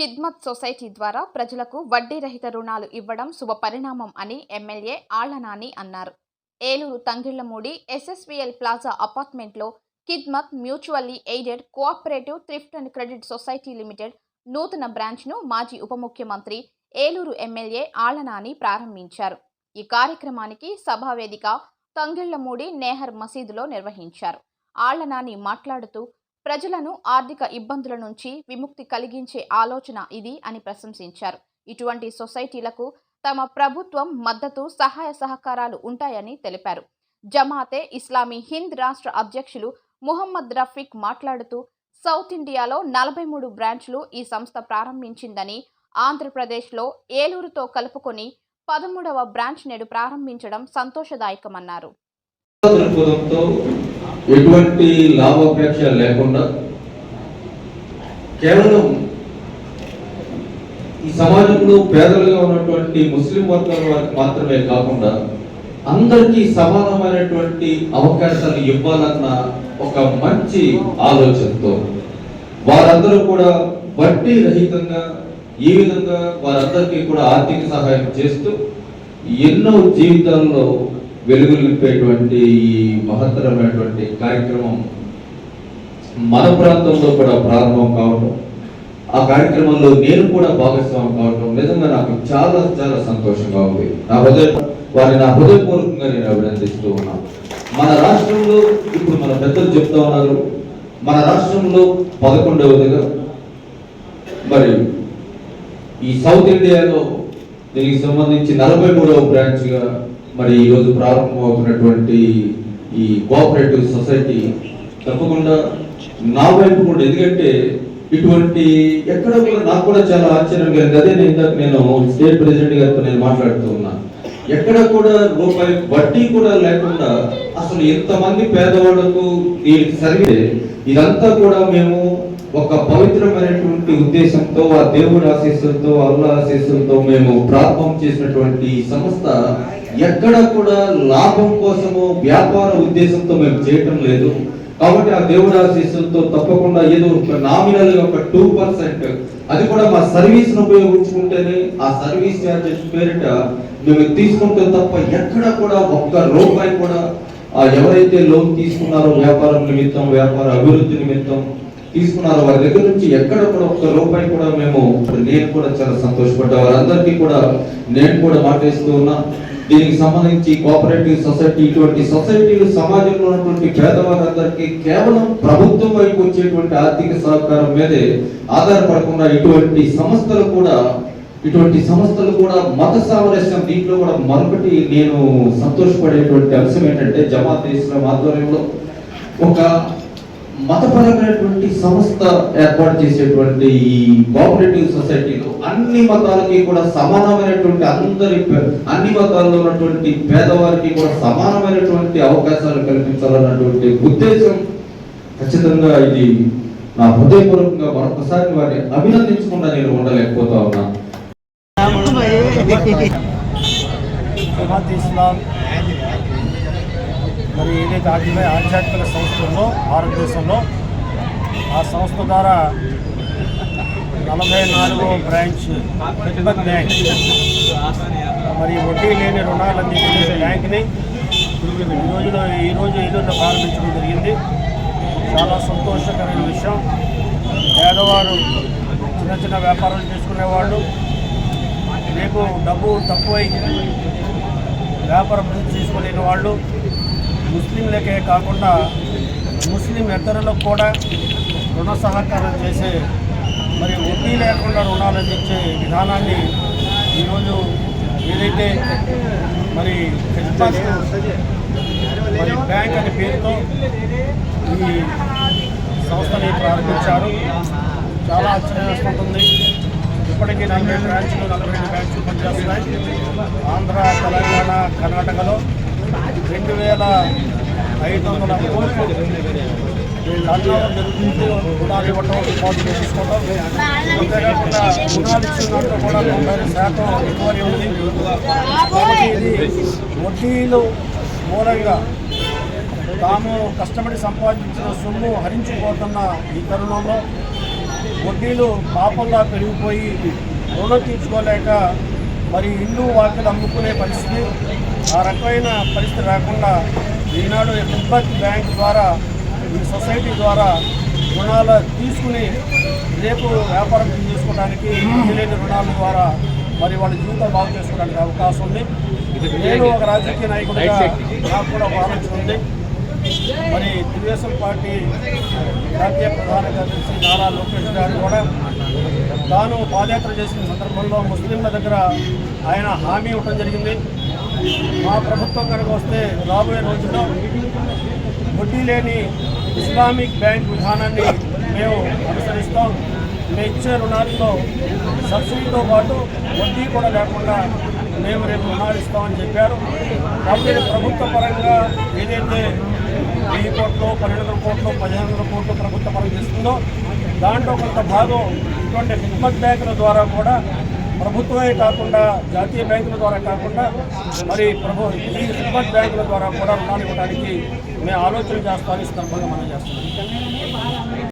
కిద్మత్ society ద్వారా ప్రజలకు వడ్డీ రహిత రుణాలు ఇవ్వడం శుభ పరిణామం అని ఎమ్మెల్యే ఆళ్ళనాని అన్నారు. ఏలూరు తంగిళ్ళమూడి ఎస్ఎస్విఎల్ ప్లాజా అపార్ట్మెంట్లో Khidmat mutually aided cooperative thrift and credit society limited నూతన బ్రాంచ్ను మాజీ ఉప ముఖ్యమంత్రి ఏలూరు ఎమ్మెల్యే ఆళ్ళనాని ప్రారంభించారు. ఈ కార్యక్రమానికి సభావేదిక తంగిళ్ళమూడి నేహర్ మసీదులో నిర్వహించారు. ఆళ్ళనాని మాట్లాడుతూ ప్రజలను ఆర్థిక ఇబ్బందుల నుంచి విముక్తి కలిగించే ఆలోచన ఇది అని ప్రశంసించారు. ఇటువంటి సొసైటీలకు తమ ప్రభుత్వం మద్దతు సహాయ సహకారాలు ఉంటాయని తెలిపారు. జమాతే ఇస్లామీ హింద్ రాష్ట్ర అధ్యక్షులు ముహమ్మద్ రఫీక్ మాట్లాడుతూ సౌత్ ఇండియాలో నలభై మూడు బ్రాంచ్లు ఈ సంస్థ ప్రారంభించిందని ఆంధ్రప్రదేశ్లో ఏలూరుతో కలుపుకొని పదమూడవ బ్రాంచ్ నేడు ప్రారంభించడం సంతోషదాయకమన్నారు. ఎటువంటి లాభాపేక్ష లేకుండా కేవలం ఈ సమాజంలో పేదలుగా ఉన్నటువంటి ముస్లిం వర్గాల వారికి మాత్రమే కాకుండా అందరికీ సమానమైనటువంటి అవకాశాలు ఇవ్వాలన్న ఒక మంచి ఆలోచనతో వారందరూ కూడా వడ్డీ రహితంగా ఈ విధంగా వారందరికీ కూడా ఆర్థిక సహాయం చేస్తూ ఎన్నో జీవితాల్లో వెలుగులు నింపేటువంటి ఈ మహత్తరమైనటువంటి కార్యక్రమం మన ప్రాంతంలో కూడా ప్రారంభం కావడం ఆ కార్యక్రమంలో నేను కూడా భాగస్వామి కావడం నిజంగా నాకు చాలా చాలా సంతోషంగా ఉంది. నా హృదయ వారిని నా హృదయపూర్వకంగా నేను అభినందిస్తూ ఉన్నాను. మన రాష్ట్రంలో ఇప్పుడు మన పెద్దలు చెప్తా ఉన్నారు మన రాష్ట్రంలో పదకొండవదిగా మరి ఈ సౌత్ ఇండియాలో దీనికి సంబంధించి నలభై మూడవ బ్రాంచ్గా మరి ఈరోజు ప్రారంభమవుతున్నటువంటి ఈ కోఆపరేటివ్ సొసైటీ తప్పకుండా నా వైపు కూడా ఎందుకంటే ఇటువంటి ఎక్కడ కూడా నాకు కూడా చాలా ఆశ్చర్యం కలిగింది అదే నేను ఇందాక నేను స్టేట్ ప్రెసిడెంట్ గారితో నేను మాట్లాడుతూ ఉన్నా. ఎక్కడ కూడా రూపాయి వడ్డీ కూడా లేకుండా అసలు ఎంతమంది పేదవాళ్ళకు దీనికి సరిగే ఇదంతా కూడా మేము ఒక పవిత్రమైనటువంటి ఉద్దేశంతో ఆ దేవుడి ఆశీస్సులతో అల్లా ఆశీస్సులతో మేము ప్రారంభం చేసినటువంటి సంస్థ ఎక్కడ కూడా లాభం కోసము వ్యాపార ఉద్దేశంతో మేము చేయటం లేదు. కాబట్టి ఆ దేవుడి ఆశీస్సులతో తప్పకుండా ఏదో ఒక నామినల్ ఒక టూ పర్సెంట్ అది కూడా మా సర్వీస్ ఉపయోగించుకుంటేనే ఆ సర్వీస్ చార్జెస్ పేరిట మేము తీసుకుంటే తప్ప ఎక్కడ కూడా ఒక్క రూపాయి కూడా ఎవరైతే లోన్ తీసుకున్నారో వ్యాపారం నిమిత్తం వ్యాపార అభివృద్ధి నిమిత్తం తీసుకున్నారు. వారి దగ్గర నుంచి ఎక్కడ కూడా ఒక్క రూపాయి కూడా మేము నేను కూడా చాలా సంతోషపడ్డా వారందరికీ కూడా నేను కూడా మాట్లాడుతూ ఉన్నా దీనికి సంబంధించి కోఆపరేటివ్ సొసైటీ ఇటువంటి సొసైటీలు సమాజంలో ఉన్నటువంటి పేదవారందరికీ కేవలం ప్రభుత్వం వైపు వచ్చేటువంటి ఆర్థిక సహకారం మీదే ఆధారపడకుండా ఇటువంటి సంస్థలు కూడా ఇటువంటి సంస్థలు కూడా మత సామరస్యం దీంట్లో కూడా మరొకటి నేను సంతోషపడేటువంటి అంశం ఏంటంటే జమాత్ ఇస్లాం ఆధ్వర్యంలో ఒక మతపరమైనటువంటి సంస్థ ఏర్పాటు చేసేటువంటి ఈ కోఆపరేటివ్ సొసైటీలో అన్ని మతాలకి కూడా సమానమైనటువంటి అందరి అన్ని మతాల్లో ఉన్నటువంటి పేదవారికి కూడా సమానమైనటువంటి అవకాశాలు కల్పించాలన్నటువంటి ఉద్దేశం ఖచ్చితంగా ఇది నా హృదయపూర్వకంగా మరొకసారి వారిని అభినందించకుండా నేను ఉండలేకపోతా ఉన్నా. మరి ఏదైతే ఆధ్యాత్మిక ఆధ్యాత్మిక సంస్థ ఉందో భారతదేశంలో ఆ సంస్థ ద్వారా నలభై నాలుగో బ్రాంచ్ ఖిద్మత్ బ్యాంక్ మరి వడ్డీ లేని రుణాలు అందించే బ్యాంక్ని ఈ రోజులో ఈ రోజు ఏలూరులో ప్రారంభించడం జరిగింది. చాలా సంతోషకరమైన విషయం. పేదవారు చిన్న చిన్న వ్యాపారాలు చేసుకునేవాళ్ళు రేపు డబ్బు తక్కువై వ్యాపారం తీసుకోలేని వాళ్ళు ముస్లింలకే కాకుండా ముస్లిం ఇతరులకు కూడా రుణ సహకారం చేసే మరి వడ్డీ లేకుండా రుణాలు అందించే విధానాన్ని ఈరోజు ఏదైతే మరి ఖిద్మత్ మరి బ్యాంక్ అనే పేరుతో ఈ సంస్థని ప్రారంభించారు. చాలా ఆశ్చర్యం వేసుకుంటుంది ఇప్పటికీ నలభై బ్రాంచ్లు నలభై రెండు బ్రాంచ్లు పనిచేస్తున్నాయి. ఆంధ్ర తెలంగాణ కర్ణాటకలో రెండు వేల ఐదు వందల కోట్లు టర్నోవర్ జరుగుతుంది రుణాలు ఇవ్వటం డిపాజిట్ తీసుకోవడం అంతేకాకుండా రుణాలు ఇచ్చిన కూడా తొంభై శాతం రికవరీ ఉంది కాబట్టి ఇది వడ్డీలు మూలంగా తాము కష్టపడి సంపాదించిన సొమ్ము హరించిపోతున్న ఈ తరుణంలో వడ్డీలు పాపంగా పెరిగిపోయి రుణం తీర్చుకోలేక మరి ఇల్లు వాకిలు అమ్ముకునే పరిస్థితి ఆ రకమైన పరిస్థితి రాకుండా ఈనాడు హిబ్బత్ బ్యాంక్ ద్వారా ఈ సొసైటీ ద్వారా రుణాలు తీసుకుని రేపు వ్యాపారం చేసుకోవడానికి తెలియని రుణాల ద్వారా మరి వాళ్ళ జీవితం బాగు చేసుకోవడానికి అవకాశం ఉంది. నేను ఒక రాజకీయ నాయకుడిగా నాకు కూడా ఒక ఆలోచన ఉంది. మరి తెలుగుదేశం పార్టీ జాతీయ ప్రధాన కార్యదర్శి నారా లోకేష్ గారు కూడా తాను పాదయాత్ర చేసిన సందర్భంలో ముస్లింల దగ్గర ఆయన హామీ ఇవ్వడం జరిగింది. మా ప్రభుత్వం కనుక వస్తే రాబోయే రోజుల్లో వడ్డీ లేని ఇస్లామిక్ బ్యాంక్ విధానాన్ని మేము అనుసరిస్తాం. మేము ఇచ్చే రుణాల్లో సబ్సిడీతో పాటు వడ్డీ కూడా లేకుండా మేము రేపు రుణాలు చెప్పారు. కాబట్టి ప్రభుత్వ పరంగా ఏదైతే వెయ్యి కోట్లు పన్నెండు వందల కోట్లు పదిహేను వందల కోట్లు ప్రభుత్వ పరంగా ఇస్తుందో దాంట్లో కొంత భాగం ఇటువంటి హిక్మత్ బ్యాంకుల ద్వారా కూడా ప్రభుత్వమే కాకుండా జాతీయ బ్యాంకుల ద్వారా కాకుండా మరి ప్రభు ఈ హిక్మత్ బ్యాంకుల ద్వారా కూడా రుణాలు ఇవ్వడానికి మేము ఆలోచన చేస్తామని సందర్భంగా మనం చేస్తున్నాం.